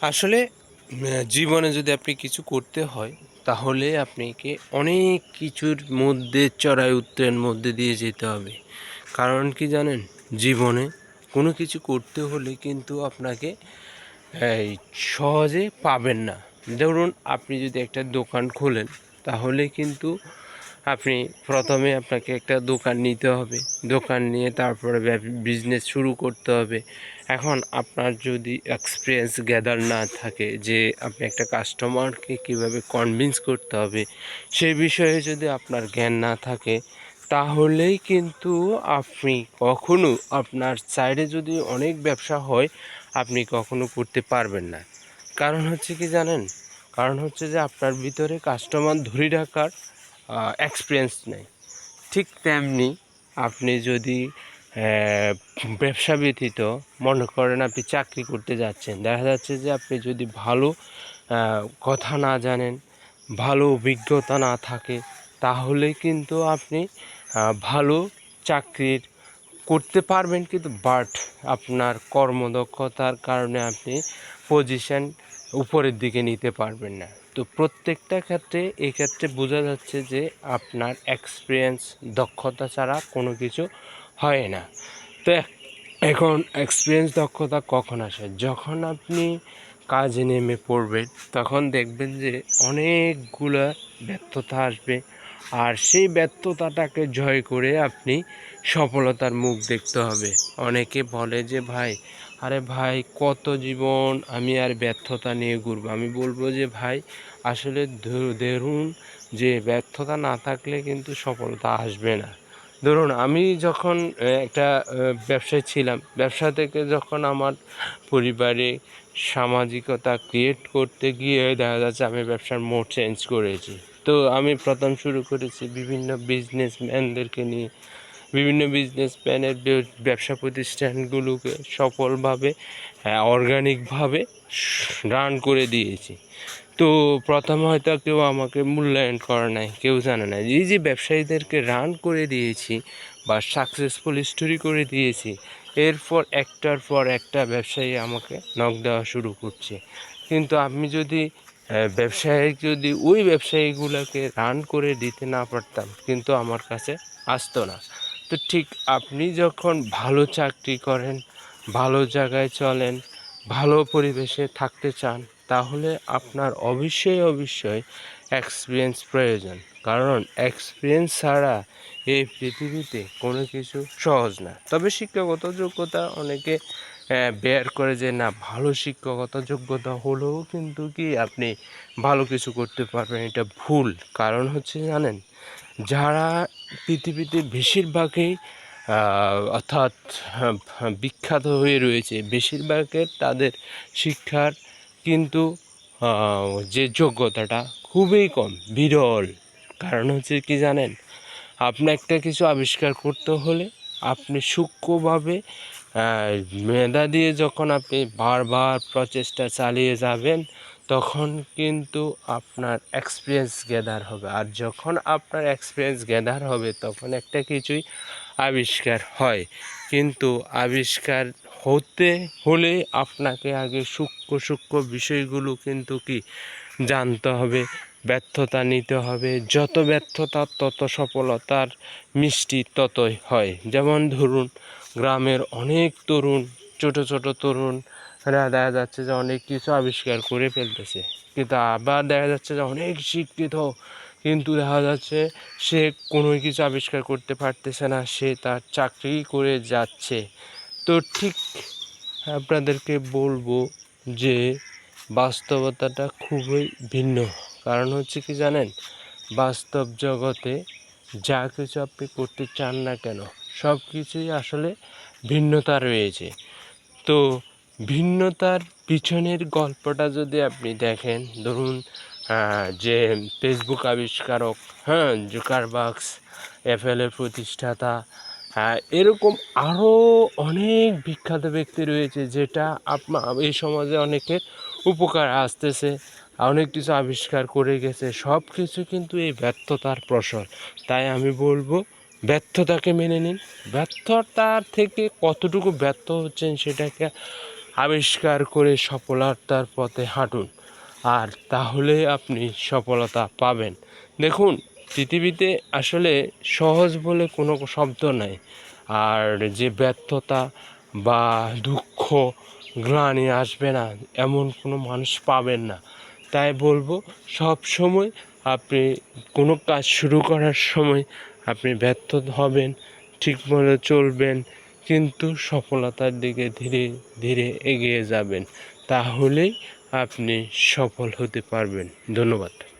আসলে জীবনে যদি আপনি কিছু করতে হয়, তাহলে আপনাকে অনেক কিছুর মধ্যে, চড়াই উত্তরের মধ্যে দিয়ে যেতে হবে। কারণ কি জানেন? জীবনে কোনো কিছু করতে হলে কিন্তু আপনাকে সহজে পাবেন না। ধরুন, আপনি যদি একটা দোকান খোলেন, তাহলে কিন্তু আপনি প্রথমে আপনাকে একটা দোকান নিতে হবে। দোকান নিয়ে তারপরে বিজনেস শুরু করতে হবে। এখন আপনার যদি এক্সপিরিয়েন্স গ্যাদার না থাকে যে আপনি একটা কাস্টমারকে কীভাবে কনভিন্স করতে হবে সেই বিষয়ে যদি আপনার জ্ঞান না থাকে, তাহলেই কিন্তু আপনি কখনো আপনার সাইডে যদি অনেক ব্যবসা হয়, আপনি কখনো করতে পারবেন না। কারণ হচ্ছে কি জানেন? কারণ হচ্ছে যে আপনার ভিতরে কাস্টমার ধরে রাখার এক্সপিরিয়েন্স নেই। ঠিক তেমনি আপনি যদি ব্যবসা ব্যতীত মনে করেন আপনি চাকরি করতে যাচ্ছেন। দেখা যাচ্ছে যে আপনি যদি ভালো কথা না জানেন, ভালো অভিজ্ঞতা না থাকে, তাহলে কিন্তু আপনি ভালো চাকরির করতে পারবেন কিন্তু বাট আপনার কর্মদক্ষতার কারণে আপনি পজিশন উপরের দিকে নিতে পারবেন না। তো প্রত্যেকটা ক্ষেত্রে এই ক্ষেত্রে বোঝা যাচ্ছে যে আপনার এক্সপিরিয়েন্স দক্ষতা ছাড়া কোনো কিছু হয় না। তো এখন এক্সপিরিয়েন্স দক্ষতা কখন আসে? যখন আপনি কাজে নেমে পড়বেন, তখন দেখবেন যে অনেকগুলো ব্যর্থতা আসবে। আর সেই ব্যর্থতাটাকে জয় করে আপনি সফলতার মুখ দেখতে হবে। অনেকে বলে যে, ভাই, আরে ভাই, কত জীবন আমি আর ব্যর্থতা নিয়ে ঘুরবো? আমি বলব যে, ভাই, আসলে ধরুন যে ব্যর্থতা না থাকলে কিন্তু সফলতা আসবে না। ধরুন, আমি যখন একটা ব্যবসায় ছিলাম, ব্যবসা থেকে যখন আমার পরিবারে সামাজিকতা ক্রিয়েট করতে গিয়ে দেখা যাচ্ছে আমি ব্যবসার মোড চেঞ্জ করেছি। তো আমি প্রথম শুরু করেছি বিভিন্ন বিজনেসম্যানদেরকে নিয়ে। বিভিন্ন বিজনেসম্যানের ব্যবসা প্রতিষ্ঠানগুলোকে সফলভাবে অর্গানিকভাবে রান করে দিয়েছি। তো প্রথম হয়তো কেউ আমাকে মূল্যায়ন করে নাই, কেউ জানে না এই যে ব্যবসায়ীদেরকে রান করে দিয়েছি বা সাকসেসফুল স্টোরি করে দিয়েছি, এরপর একটার পর একটা ব্যবসায়ী আমাকে নক দেওয়া শুরু করছে। কিন্তু আমি যদি ব্যবসায়ী যদি ওই ব্যবসায়ীগুলোকে রান করে দিতে না পারতাম, কিন্তু আমার কাছে আসতো না। তো ঠিক আপনি যখন ভালো চাকরি করেন, ভালো জায়গায় চলেন, ভালো পরিবেশে থাকতে চান তাহলে আপনার অবশ্যই অবশ্যই এক্সপিরিয়েন্স প্রয়োজন। কারণ এক্সপিরিয়েন্স ছাড়া এই পৃথিবীতে কোনো কিছু সহজ না। তবে শিক্ষাগত যোগ্যতা অনেকে বের করে যে, না, ভালো শিক্ষাগত যোগ্যতা হলেও কিন্তু কি আপনি ভালো কিছু করতে পারবেন? এটা ভুল। কারণ হচ্ছে জানেন, যারা পৃথিবীতে বেশিরভাগই অর্থাৎ বিখ্যাত হয়ে রয়েছে, বেশিরভাগের তাদের শিক্ষার কিন্তু যে যোগ্যতাটা খুবই কম, বিরল। কারণ হচ্ছে কি জানেন, আপনি একটা কিছু আবিষ্কার করতে হলে আপনি সূক্ষ্মভাবে মেধা দিয়ে যখন আপনি বারবার প্রচেষ্টা চালিয়ে যাবেন, তখন কিন্তু আপনার এক্সপিরিয়েন্স গ্যাদার হবে। আর যখন আপনার এক্সপিরিয়েন্স গ্যাদার হবে, তখন একটা কিছুই আবিষ্কার হয়। কিন্তু আবিষ্কার হতে হলে আপনাকে আগে সূক্ষ্ম সূক্ষ্ম বিষয়গুলো কিন্তু কি জানতে হবে, ব্যর্থতা নিতে হবে। যত ব্যর্থতা, তত সফলতার মিষ্টি ততই হয়। যেমন ধরুন, গ্রামের অনেক তরুণ, ছোট ছোট তরুণরা দেখা যাচ্ছে যে অনেক কিছু আবিষ্কার করে ফেলতেছে। কিন্তু আবার দেখা যাচ্ছে যে অনেক শিক্ষিত, কিন্তু দেখা যাচ্ছে সে কোনো কিছু আবিষ্কার করতে পারতেছে না, সে তার চাকরি করে যাচ্ছে। তো ঠিক আপনাদেরকে বলব যে বাস্তবতাটা খুবই ভিন্ন। কারণ হচ্ছে কি জানেন? বাস্তব জগতে যা কিছু আপনি করতে চান না কেন, সব কিছুই আসলে ভিন্নতা রয়েছে। তো ভিন্নতার পিছনের গল্পটা যদি আপনি দেখেন, ধরুন যে ফেসবুক আবিষ্কারক হ্যাঁ জুকারবাক্স অ্যাপেলের প্রতিষ্ঠাতা এরকম আরও অনেক বিখ্যাত ব্যক্তি রয়েছে যেটা আপনার এই সমাজে অনেকের উপকার আসতেছে, অনেক কিছু আবিষ্কার করে গেছে সব কিছু কিন্তু এই ব্যর্থতার প্রসর। তাই আমি বলব, ব্যর্থতাকে মেনে নিন। ব্যর্থতার থেকে কতটুকু ব্যর্থ হচ্ছেন সেটাকে আবিষ্কার করে সফলতার পথে হাঁটুন। আর তাহলে আপনি সফলতা পাবেন। দেখুন পৃথিবীতে আসলে সহজ বলে কোনো শব্দ নাই। আর যে ব্যর্থতা বা দুঃখ, গ্লানি আসবে না, এমন কোনো মানুষ পাবেন না। তাই বলব, সব সময় আপনি কোনো কাজ শুরু করার সময় আপনি ব্যর্থ হবেন ঠিকমতো চলবেন, কিন্তু সফলতার দিকে ধীরে ধীরে এগিয়ে যাবেন। তাহলেই আপনি সফল হতে পারবেন। ধন্যবাদ।